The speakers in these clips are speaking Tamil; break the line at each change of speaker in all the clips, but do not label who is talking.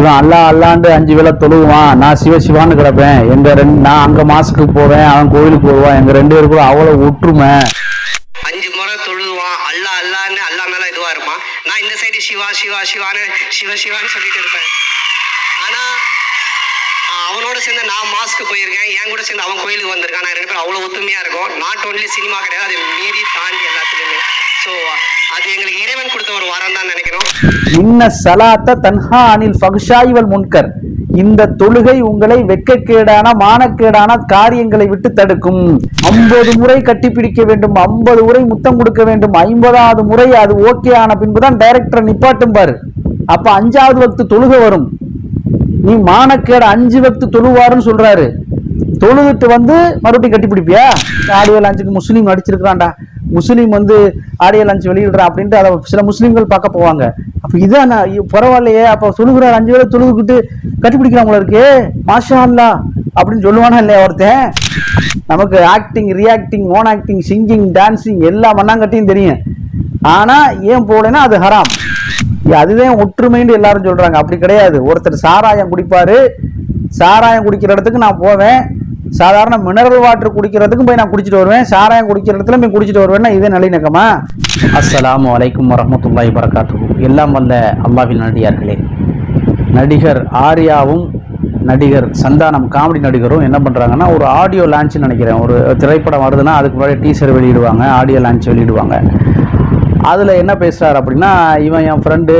இவன் அல்லா அல்லாண்டு அஞ்சு வேலை தொழுவான் நான் சிவ சிவான்னு கிடப்பேன். எங்க ரெண்டு நான் அங்க மாசுக்கு போவேன். அவன் கோயிலுக்கு போவான் எங்க ரெண்டு பேருக்குள்ள அவ்வளவு ஒற்றுமை.
அஞ்சு முறை தொழுவான் அல்லா அல்லான்னு அல்லா மேல இதுவா இருப்பான். நான் இந்த சைடு சிவா சிவா சிவான்னு சிவ சிவான்னு சொல்லிட்டு இருப்பேன். அவனோட சேர்ந்து நான் மாஸ்க்கு போயிருக்கேன். என் கூட சேர்ந்து அவன் கோயிலுக்கு வந்திருக்கான். நான் ரெண்டு பேரும் அவ்வளோ ஒத்துமையாக இருக்கும். நாட் ஓன்லி சினிமா கிடையாது அதை மீறி தாண்டி எல்லாத்துலேயுமே. ஸோ அது எங்களுக்கு இறைவன் கொடுத்த ஒரு வாரம் தான் நினைக்கிறோம்.
இன்ன சலாத்த தன்ஹா அனில் ஃபக்ஷாயிவல் முன்கர். இந்த தொழுகை உங்களை வெக்கக்கேடான மானக்கேடான காரியங்களை விட்டு தடுக்கும். ஐம்பது முறை கட்டிப்பிடிக்க வேண்டும். ஐம்பது முறை முத்தம் கொடுக்க வேண்டும். ஐம்பதாவது முறை அது ஓகே ஆன பின்புதான் டைரக்டரை நிப்பாட்டும் பாரு. அப்ப அஞ்சாவது வக்து தொழுகை வரும். நீ மானக்கேட அஞ்சு வக்து தொழுவாருன்னு சொல்றாரு. தொழுதுட்டு வந்து மறுபடியும் கட்டிப்பிடிப்பியா ஆடியோ லஞ்சுக்கு முஸ்லீம் அடிச்சிருக்கிறான்டா. முஸ்லீம் வந்து ஆடியோ லான்ச் வெளியிடுறான் அப்படின்ட்டு அதை சில முஸ்லீம்கள் பார்க்க போவாங்க. அப்போ இதான்? ஐயோ, பரவாயில்லையே. அப்போ தொழுகிறார் அஞ்சு வேளை தொழுதுகிட்டு கட்டிப்பிடிக்கிறாங்களா இருக்கு. மாஷா அல்லா அப்படின்னு சொல்லுவானா இல்லையா ஒருத்தன்? நமக்கு acting reacting own acting singing dancing எல்லா மண்ணாங்கட்டியும் தெரியும். ஆனால் ஏன் போகலன்னா அது ஹராம். அதுதான் ஒற்றுமைன்னு எல்லாரும் சொல்றாங்க. அப்படி கிடையாது. ஒருத்தர் சாராயம் குடிப்பாரு. சாராயம் குடிக்கிற இடத்துக்கு நான் போவேன். சாதாரண மினரல் வாட்டர் குடிக்கிறதுக்கும் போய் நான் குடிச்சிட்டு வருவேன். சாராயம் குடிக்கிற இடத்துல போய் குடிச்சிட்டு வருவேன்னா இதே நல்லிணக்கமா? அஸ்லாம் வலைக்கும் வரமத்துல்லாய் வரகாத்துஹு எல்லாம் வல்ல அல்லாஹ்வின் நடிகார்களே நடிகர் ஆர்யாவும் நடிகர் சந்தானம் காமெடி நடிகரும் என்ன பண்ணுறாங்கன்னா ஒரு ஆடியோ லான்ச்சுன்னு நினைக்கிறேன். ஒரு திரைப்படம் வருதுன்னா அதுக்கு முன்னாடி டீசர் வெளியிடுவாங்க. ஆடியோ லான்ச் வெளியிடுவாங்க. அதில் என்ன பேசுகிறார் அப்படின்னா இவன் என் ஃப்ரெண்டு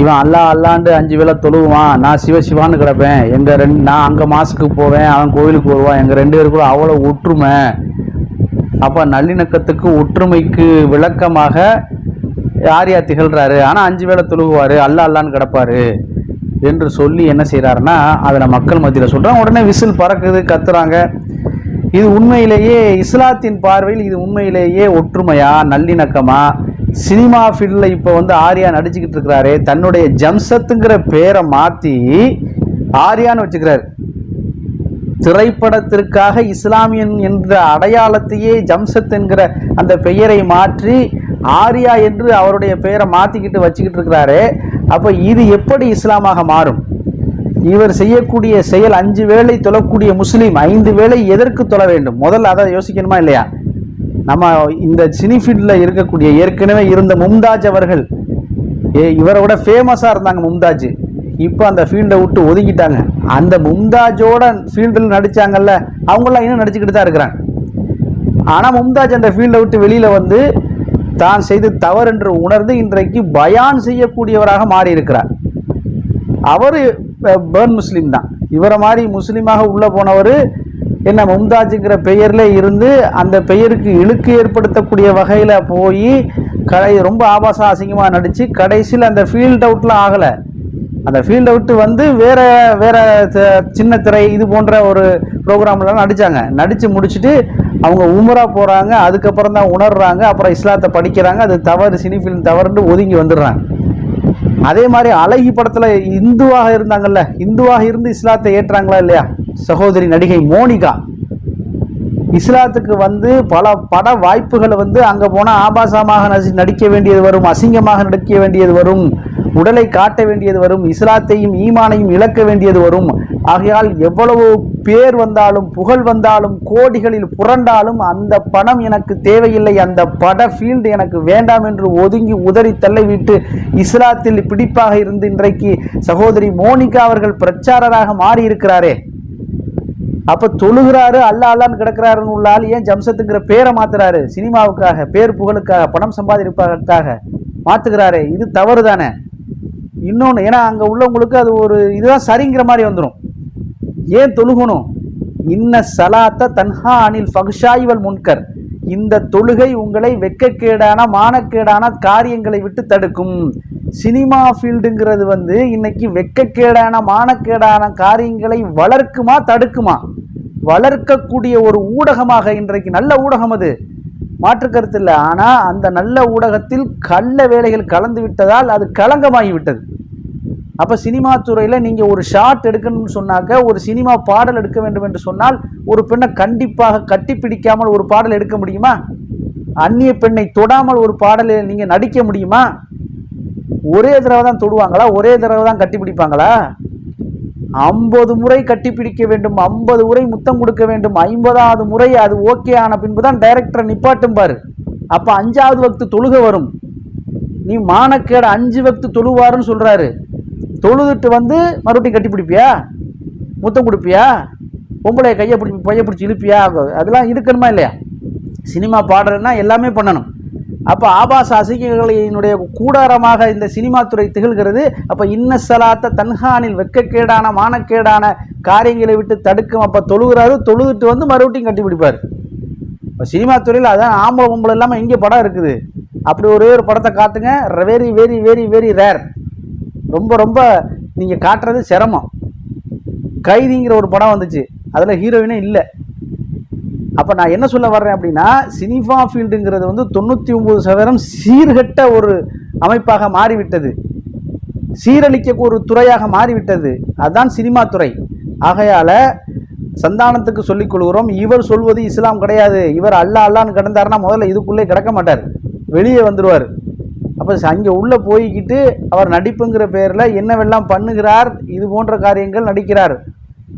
இவன் அல்லா அல்லாண்டு அஞ்சு வேளை தொழுவான். நான் சிவ சிவான்னு கிடப்பேன். எங்கள் ரெண்டு நான் அங்கே மாசுக்கு போவேன். அவன் கோவிலுக்கு வருவான். எங்கள் ரெண்டு பேருக்குள்ள அவ்வளோ ஒற்றுமை. அப்போ நல்லிணக்கத்துக்கு ஒற்றுமைக்கு விளக்கமாக ஆர்யா திகழ்கிறாரு ஆனால் அஞ்சு வேளை தொழுகுவார். அல்லா அல்லான்னு கிடப்பாரு. என்று சொல்லி என்ன செய்கிறாருன்னா அதில் மக்கள் மத்தியில் சொல்கிறான் உடனே விசில் பறக்குது கத்துறாங்க. இது உண்மையிலேயே இஸ்லாத்தின் பார்வையில் இது உண்மையிலேயே ஒற்றுமையா? நல்லிணக்கமா? சினிமா ஃபீல்டில் இப்போ வந்து ஆர்யா நடிச்சுக்கிட்டு இருக்கிறாரு தன்னுடைய ஜம்சத்துங்கிற பேரை மாற்றி ஆர்யான்னு வச்சுக்கிறாரு. திரைப்படத்திற்காக இஸ்லாமியன் என்ற அடையாளத்தையே ஜம்சத் என்கிற அந்த பெயரை மாற்றி ஆர்யா என்று அவருடைய பெயரை மாற்றிக்கிட்டு வச்சுக்கிட்டு இருக்கிறாரு அப்போ இது எப்படி இஸ்லாமாக மாறும்? இவர் செய்யக்கூடிய செயல் அஞ்சு வேளை தொழக்கூடிய முஸ்லீம் ஐந்து வேளை எதற்கு தொழ வேண்டும்? முதல்ல அதை யோசிக்கணுமா இல்லையா? நம்ம இந்த சினி ஃபீல்டில் இருக்கக்கூடிய ஏற்கனவே இருந்த மும்தாஜ் அவர்கள் ஏ இவரை விட ஃபேமஸாக இருந்தாங்க மும்தாஜ். இப்போ அந்த ஃபீல்டை விட்டு ஒதுக்கிட்டாங்க அந்த மும்தாஜோட ஃபீல்டில் நடித்தாங்கல்ல அவங்களாம் இன்னும் நடிச்சுக்கிட்டு தான் இருக்கிறாங்க. ஆனால் மும்தாஜ் அந்த ஃபீல்டை விட்டு வெளியில் வந்து தான் செய்து தவறு என்று உணர்ந்து இன்றைக்கு பயான் செய்யக்கூடியவராக மாறியிருக்கிறார். அவர் பேர்ன் முஸ்லீம் தான். இவரை மாதிரி முஸ்லீமாக உள்ளே போனவர் என்ன மும்தாஜுங்கிற பெயரில் இருந்து அந்த பெயருக்கு இழுக்கு ஏற்படுத்தக்கூடிய வகையில் போய் கடை ரொம்ப ஆபாசம் அசிங்கமாக நடித்து கடைசியில் அந்த ஃபீல்ட் அவுட்டில் ஆகலை. அந்த ஃபீல்ட் அவுட்டு வந்து வேற வேற சின்ன திரை இது போன்ற ஒரு ப்ரோக்ராம்லாம் நடித்தாங்க நடித்து முடிச்சுட்டு அவங்க உமராக போகிறாங்க அதுக்கப்புறம் தான் உணர்றாங்க அப்புறம் இஸ்லாத்தை படிக்கிறாங்க அது தவறு சினி ஃபிலிம் தவறுன்னு ஒதுங்கி வந்துடுறாங்க. அதே மாதிரி அழகி படத்துல இந்துவாக இருந்தாங்கல்ல இந்துவாக இருந்து இஸ்லாத்தை ஏற்றாங்களா இல்லையா? சகோதரி நடிகை மோனிகா. இஸ்லாத்துக்கு வந்து பல பட வாய்ப்புகளை வந்து அங்க போனா ஆபாசமாக நசி- நடிக்க வேண்டியது வரும் அசிங்கமாக நடிக்க வேண்டியது வரும். உடலை காட்ட வேண்டியது வரும் இஸ்லாத்தையும் ஈமானையும் இழக்க வேண்டியது வரும். ஆகையால் எவ்வளவு பேர் வந்தாலும் புகழ் வந்தாலும் கோடிகளில் புரண்டாலும் அந்த பணம் எனக்கு தேவையில்லை அந்த பட ஃபீல்டு எனக்கு வேண்டாம் என்று ஒதுங்கி உதறி தள்ளிவிட்டு இஸ்லாத்தில் பிடிப்பாக இருந்து இன்றைக்கு சகோதரி மோனிகா அவர்கள் பிரச்சாரராக மாறி இருக்கிறாரே அப்ப தொழுகிறாரு அல்ல அல்லான்னு கிடக்கிறாருன்னு உள்ளால் ஏன் ஜம்சத்துங்கிற பேரை மாத்துறாரு? சினிமாவுக்காக பேர் புகழுக்காக பணம் சம்பாதிப்பதற்காக மாத்துகிறாரே. இது தவறு தானே இன்னொன்று ஏன்னா அங்கே உள்ளவங்களுக்கு அது ஒரு இதுதான் சரிங்கிற மாதிரி வந்துடும் ஏன் தொழுகணும்? இன்ன சலாத்த தன்ஹா அனில் ஃபக்ஷாய்வல் முன்கர். இந்த தொழுகை உங்களை வெக்கக்கேடான மானக்கேடான காரியங்களை விட்டு தடுக்கும். சினிமா ஃபீல்டுங்கிறது வந்து இன்னைக்கு வெட்கக்கேடான மானக்கேடான காரியங்களை வளர்க்குமா தடுக்குமா? வளர்க்கக்கூடிய ஒரு ஊடகமாக இன்றைக்கு நல்ல ஊடகம் அது. மாற்று கருத்து இல்லை ஆனால் அந்த நல்ல ஊடகத்தில் கள்ள வேலைகள் கலந்து விட்டதால் அது களங்கமாகி விட்டது அப்போ சினிமா துறையில் நீங்கள் ஒரு ஷாட் எடுக்கணும்னு சொன்னாக்க ஒரு சினிமா பாடல் எடுக்க வேண்டும் என்று சொன்னால் ஒரு பெண்ணை கண்டிப்பாக கட்டி பிடிக்காமல் ஒரு பாடல் எடுக்க முடியுமா? அந்நிய பெண்ணை தொடாமல் ஒரு பாடலை நீங்கள் நடிக்க முடியுமா? ஒரே தடவை தான் தொடுவாங்களா? ஒரே தடவை தான் கட்டி பிடிப்பாங்களா? ஐம்பது முறை கட்டிப்பிடிக்க வேண்டும் ஐம்பது முறை முத்தம் கொடுக்க வேண்டும் ஐம்பதாவது முறை அது ஓகே ஆன பின்பு தான் டைரக்டரை நிப்பாட்டும் பாரு. அப்போ அஞ்சாவது வக்து தொழுக வரும். நீ மானக்கேடு அஞ்சு வக்து தொழுவாருன்னு சொல்றாரு. தொழுதுட்டு வந்து மறுபடியும் கட்டி பிடிப்பியா? முத்தம் கொடுப்பியா? பொம்பளை கையை பிடிச்சி பைய பிடிச்சி இழுப்பியா? அதெல்லாம் இருக்கணுமா இல்லையா? சினிமா பாடுறதுன்னா எல்லாமே பண்ணணும். அப்போ ஆபாச அசிகைகளினுடைய கூடாரமாக இந்த சினிமா துறை திகழ்கிறது. அப்போ இன்ன சலாத்த தன்ஹானில் வெக்கக்கேடான மானக்கேடான காரியங்களை விட்டு தடுக்கும். அப்போ தொழுகிறாரு தொழுதுட்டு வந்து மறுபடியும் கட்டி பிடிப்பார். இப்போ சினிமா துறையில் அதான் ஆம்பளை பொம்பளை இல்லாமல் இங்கே படம் இருக்குது. அப்படி ஒரே ஒரு படத்தை காட்டுங்க. Very very very very rare ரொம்ப ரொம்ப நீங்கள் காட்டுறது சிரமம். கைதிங்கிற ஒரு படம் வந்துச்சு. அதில் ஹீரோயினே இல்லை. அப்போ நான் என்ன சொல்ல வர்றேன் அப்படின்னா சினிமா ஃபீல்டுங்கிறது வந்து தொண்ணூற்றி ஒம்பது சதவீதம் சீர்கெட்ட ஒரு அமைப்பாக மாறிவிட்டது. சீரழிக்க ஒரு துறையாக மாறிவிட்டது. அதுதான் சினிமா துறை. ஆகையால் சந்தானத்துக்கு சொல்லிக் கொள்கிறோம். இவர் சொல்வது இஸ்லாம் கிடையாது. இவர் அல்லா அல்லான்னு கிடந்தாருன்னா முதல்ல இதுக்குள்ளே கிடக்க மாட்டார். வெளியே வந்துடுவார் அப்போ அங்கே உள்ளே போய்கிட்டு அவர் நடிப்புங்கிற பேரில் என்னவெல்லாம் பண்ணுகிறார் இது போன்ற காரியங்கள் நடிக்கிறார்.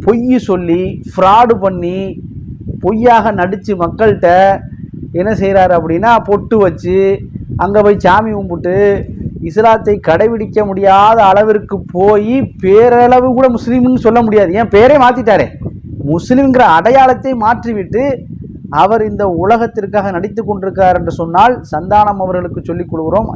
பொய் சொல்லி ஃப்ராடு பண்ணி பொய்யாக நடித்து மக்கள்கிட்ட என்ன செய்கிறாரு அப்படின்னா பொட்டு வச்சு அங்கே போய் சாமி கும்பிட்டு இஸ்லாத்தை கடைபிடிக்க முடியாத அளவிற்கு போய் பேரளவு கூட முஸ்லீம்னு சொல்ல முடியாது. ஏன்? பேரே மாற்றிட்டாரே முஸ்லீம்ங்கிற அடையாளத்தை மாற்றிவிட்டு அவர் இந்த உலகத்திற்காக நடித்து கொண்டிருக்கார் என்று சொன்னால் சந்தானம் அவர்களுக்கு சொல்லிக் கொள்கிறோம்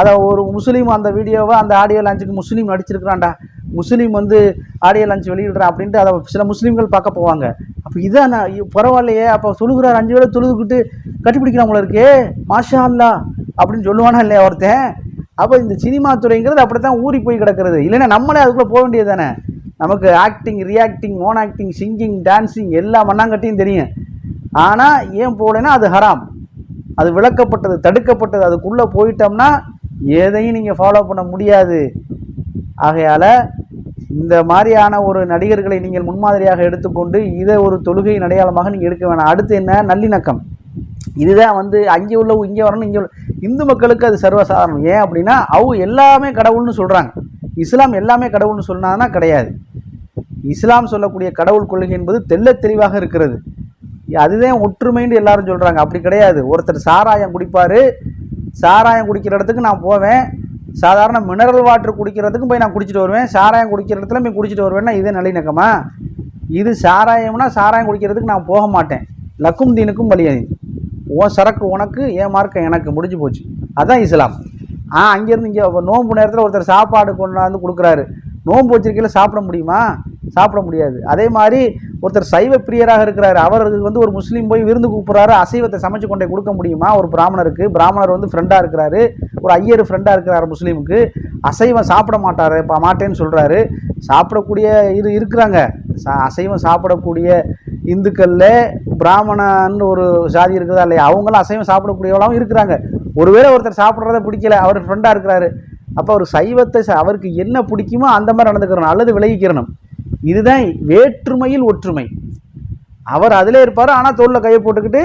அதை ஒரு முஸ்லீம் அந்த வீடியோவை அந்த ஆடியோ லான்ச்சுக்கு முஸ்லீம் நடிச்சிருக்கிறான்டா. முஸ்லீம் வந்து ஆடியோ லான்ச் வெளியிடுறான் அப்படின்ட்டு அதை சில முஸ்லீம்கள் பார்க்க போவாங்க. அப்போ இதான் நான் பரவாயில்லையே அப்போ தொழுகிறார் அஞ்சு வேலை தொழுதுக்கிட்டு கட்டிப்பிடிக்கிறாங்கள இருக்கே. மாஷா அல்லா அப்படின்னு சொல்லுவானா இல்லையா ஒருத்தன்? அப்போ இந்த சினிமா துறைங்கிறது அப்படி தான் ஊறி போய் கிடக்கிறது. இல்லைன்னா நம்மளே அதுக்குள்ளே போக வேண்டியது தானே. நமக்கு acting reacting own acting singing dancing எல்லா மண்ணாங்கட்டியும் தெரியும். ஆனால் ஏன் போகலைன்னா அது ஹராம். அது விளக்கப்பட்டது தடுக்கப்பட்டது. அதுக்குள்ளே போயிட்டோம்னா எதையும் நீங்கள் ஃபாலோ பண்ண முடியாது. ஆகையால் இந்த மாதிரியான ஒரு நடிகர்களை நீங்கள் முன்மாதிரியாக எடுத்துக்கொண்டு இதை ஒரு தொழுகை அடையாளமாக நீங்கள் எடுக்க வேணாம். அடுத்து என்ன? நல்லிணக்கம். இதுதான் வந்து அங்கே உள்ள இங்கே வரணும் இங்கே உள்ள. இந்து மக்களுக்கு அது சர்வசாதாரணம். ஏன் அப்படின்னா அவங்க எல்லாமே கடவுள்னு சொல்கிறாங்க இஸ்லாம் எல்லாமே கடவுள்னு சொன்னாங்கன்னா கிடையாது. இஸ்லாம் சொல்லக்கூடிய கடவுள் கொள்கை என்பது தெல்ல தெளிவாக இருக்கிறது. அதுதான் ஒற்றுமைன்னு எல்லாரும் சொல்கிறாங்க அப்படி கிடையாது. ஒருத்தர் சாராயம் குடிப்பார். சாராயம் குடிக்கிற இடத்துக்கு நான் போவேன். சாதாரண மினரல் வாட்டர் குடிக்கிறதுக்கும் போய் நான் குடிச்சிட்டு வருவேன். சாராயம் குடிக்கிற இடத்துல போய் குடிச்சிட்டு வருவேன்னா இதே நல்லிணக்கமா? இது சாராயம்னா சாராயம் குடிக்கிறதுக்கு நான் போக மாட்டேன். லக்கும் தீனுக்கும் பலியது உன் சரக்கு உனக்கு என் மார்க்கம் எனக்கு. முடிஞ்சு போச்சு. அதுதான் இஸ்லாம். ஆ அங்கேருந்து இங்கே நோன்பு நேரத்தில் ஒருத்தர் சாப்பாடு கொண்டாந்து கொடுக்குறாரு. நோன்பு வச்சிருக்கையில் சாப்பிட முடியுமா? சாப்பிட முடியாது. அதே மாதிரி ஒருத்தர் சைவ பிரியராக இருக்கிறாரு. அவருக்கு வந்து ஒரு முஸ்லீம் போய் விருந்து கூப்பிட்றாரு. அசைவத்தை சமைச்சு கொண்டே கொடுக்க முடியுமா? ஒரு பிராமணருக்கு. பிராமணர் வந்து ஃப்ரெண்டாக இருக்கிறாரு. ஒரு ஐயர் ஃப்ரெண்டாக இருக்கிறாரு முஸ்லீமுக்கு. அசைவம் சாப்பிட மாட்டார். இப்போ மாட்டேன்னு சொல்கிறாரு சாப்பிடக்கூடிய இது இருக்கிறாங்க. சா அசைவம் சாப்பிடக்கூடிய இந்துக்களில் பிராமணன்னு ஒரு சாதி இருக்குதா இல்லையா? அவங்களும் அசைவம் சாப்பிடக்கூடியவளாகவும் இருக்கிறாங்க. ஒருவேளை ஒருத்தர் சாப்பிட்றத பிடிக்கல. அவர் ஃப்ரெண்டாக இருக்கிறாரு. அப்போ அவர் சைவத்தை ச- அவருக்கு என்ன பிடிக்குமோ அந்த மாதிரி நடந்துக்கிறணும் அல்லது விலகிக்கிறணும். இதுதான் வேற்றுமையில் ஒற்றுமை. அவர் அதில் இருப்பார் ஆனால் தோளில் கையை போட்டுக்கிட்டு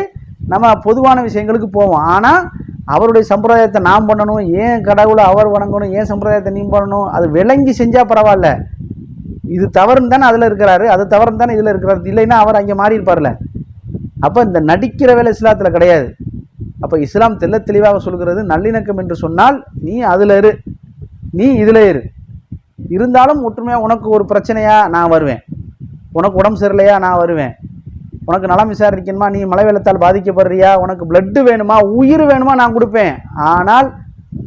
நம்ம பொதுவான விஷயங்களுக்கு போவோம். ஆனால் அவருடைய சம்பிரதாயத்தை நாம் பண்ணணும் ஏன் கடவுளை அவர் வணங்கணும் ஏன் சம்பிரதாயத்தை நீ பண்ணணும் அது விளங்கி செஞ்சால் பரவாயில்ல. இது தவறுன்னு தானே அதில் இருக்கிறாரு அது தவறுன்னு தானே இதில் இருக்கிறாரு இல்லைன்னா அவர் அங்கே மாறி இருப்பார்ல அப்போ இந்த நடிக்கிற வேலை இஸ்லாத்தில் கிடையாது. அப்போ இஸ்லாம் தெல்ல தெளிவாக சொல்கிறது நல்லிணக்கம் என்று சொன்னால் நீ அதில் இரு நீ இதில் இரு. இருந்தாலும் ஒற்றுமையாக உனக்கு ஒரு பிரச்சனையாக நான் வருவேன். உனக்கு உடம்பு சரியில்லையா நான் வருவேன். உனக்கு நலம் விசாரிக்கணுமா நீ மழை வெள்ளத்தால் பாதிக்கப்படுறியா உனக்கு பிளட்டு வேணுமா உயிர் வேணுமா நான் கொடுப்பேன். ஆனால்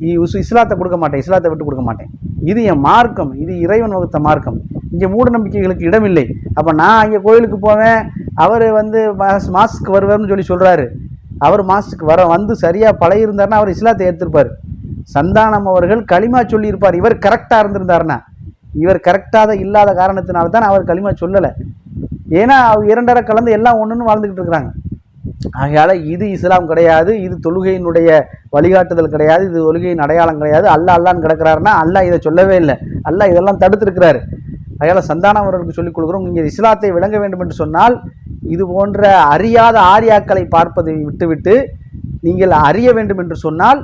இ- இஸ்- இஸ்லாத்தை கொடுக்க மாட்டேன் இஸ்லாத்தை விட்டு கொடுக்க மாட்டேன். இது என் மார்க்கம் இது இறைவன் வகுத்த மார்க்கம். இங்கே மூட நம்பிக்கைகளுக்கு இடமில்லை. அப்போ நான் அங்கே கோயிலுக்கு போவேன் அவர் வந்து மாஸ் மாஸ்க்கு வருவார்னு சொல்லி சொல்கிறாரு அவர் மாஸ்க்கு வர வந்து சரியாக பழகிருந்தாருன்னா அவர் இஸ்லாத்தை ஏற்றிருப்பார் சந்தானம் அவர்கள் களிமா சொல்லியிருப்பார். இவர் கரெக்டாக இருந்திருந்தாருன்னா இவர் கரெக்டாக இல்லாத காரணத்தினால தான் அவர் களிமா சொல்லலை. ஏன்னா அவர் இரண்டரை கலந்து எல்லாம் ஒன்றுன்னு வாழ்ந்துக்கிட்டு இருக்கிறாங்க. ஆகையால் இது இஸ்லாம் கிடையாது இது தொழுகையினுடைய வழிகாட்டுதல் கிடையாது இது தொழுகையின் அடையாளம் கிடையாது. அல்லாஹ் அல்லான்னு கிடக்கிறாருன்னா அல்லாஹ் இதை சொல்லவே இல்லை. அல்லாஹ் இதெல்லாம் தடுத்திருக்கிறாரு. அதனால் சந்தானம் அவர்களுக்கு சொல்லிக் கொடுக்குறோம். நீங்கள் இஸ்லாத்தை விளங்க வேண்டும் என்று சொன்னால் இது போன்ற அறியாத ஆரியாக்களை பார்ப்பதை விட்டுவிட்டு நீங்கள் அறிய வேண்டும் என்று சொன்னால்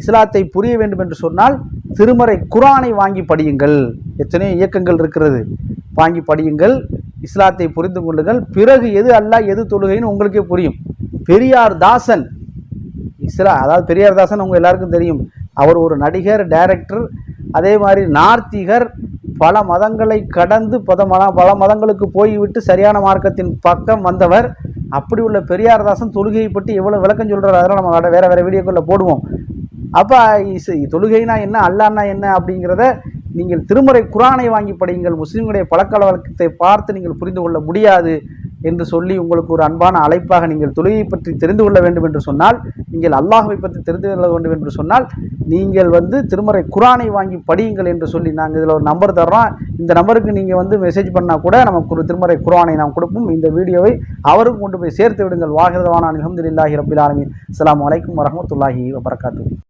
இஸ்லாத்தை புரிய வேண்டும் என்று சொன்னால் திருமறை குரானை வாங்கி படியுங்கள். எத்தனையோ இயக்கங்கள் இருக்கிறது. வாங்கி படியுங்கள் இஸ்லாத்தை புரிந்து கொள்ளுங்கள். பிறகு எது அல்ல எது தொழுகைன்னு உங்களுக்கே புரியும். பெரியார் தாசன் இஸ்லா அதாவது பெரியார் தாசன் உங்கள் எல்லாருக்கும் தெரியும். அவர் ஒரு நடிகர் டைரக்டர் அதே மாதிரி நார்த்திகர் பல மதங்களை கடந்து பல மத பல மதங்களுக்கு போய்விட்டு சரியான மார்க்கத்தின் பக்கம் வந்தவர். அப்படி உள்ள பெரியார் தாசன் தொழுகையை பற்றி எவ்வளோ விளக்கம் சொல்கிறார் அதெல்லாம் நம்ம வேறு வேறு வீடியோக்குள்ளே வீடியோக்களில் போடுவோம். அப்போ தொழுகைனா என்ன அல்லான்னா என்ன அப்படிங்கிறத நீங்கள் திருமறை குரானை வாங்கி படியுங்கள் முஸ்லீம்களுடைய பழக்க வழக்கத்தை பார்த்து நீங்கள் புரிந்து கொள்ள முடியாது என்று சொல்லி உங்களுக்கு ஒரு அன்பான அழைப்பாக நீங்கள் தொழுகையை பற்றி தெரிந்து கொள்ள வேண்டும் என்று சொன்னால் நீங்கள் அல்லாஹை பற்றி தெரிந்து கொள்ள வேண்டும் என்று சொன்னால் நீங்கள் வந்து திருமறை குரானை வாங்கி படியுங்கள் என்று சொல்லி நாங்கள் இதில் ஒரு நம்பர் தர்றோம். இந்த நம்பருக்கு நீங்கள் வந்து மெசேஜ் பண்ணால் கூட நமக்கு ஒரு திருமறை குரானை நாம் கொடுப்போம். இந்த வீடியோவை அவருக்கும் கொண்டு போய் சேர்த்து விடுங்கள். வாகிரதவான அலமதுல்லாஹி ரபில் ஆலமீன். அஸ்ஸலாமு அலைக்கும் வரஹ்மத்துல்லாஹி வபரகாத்து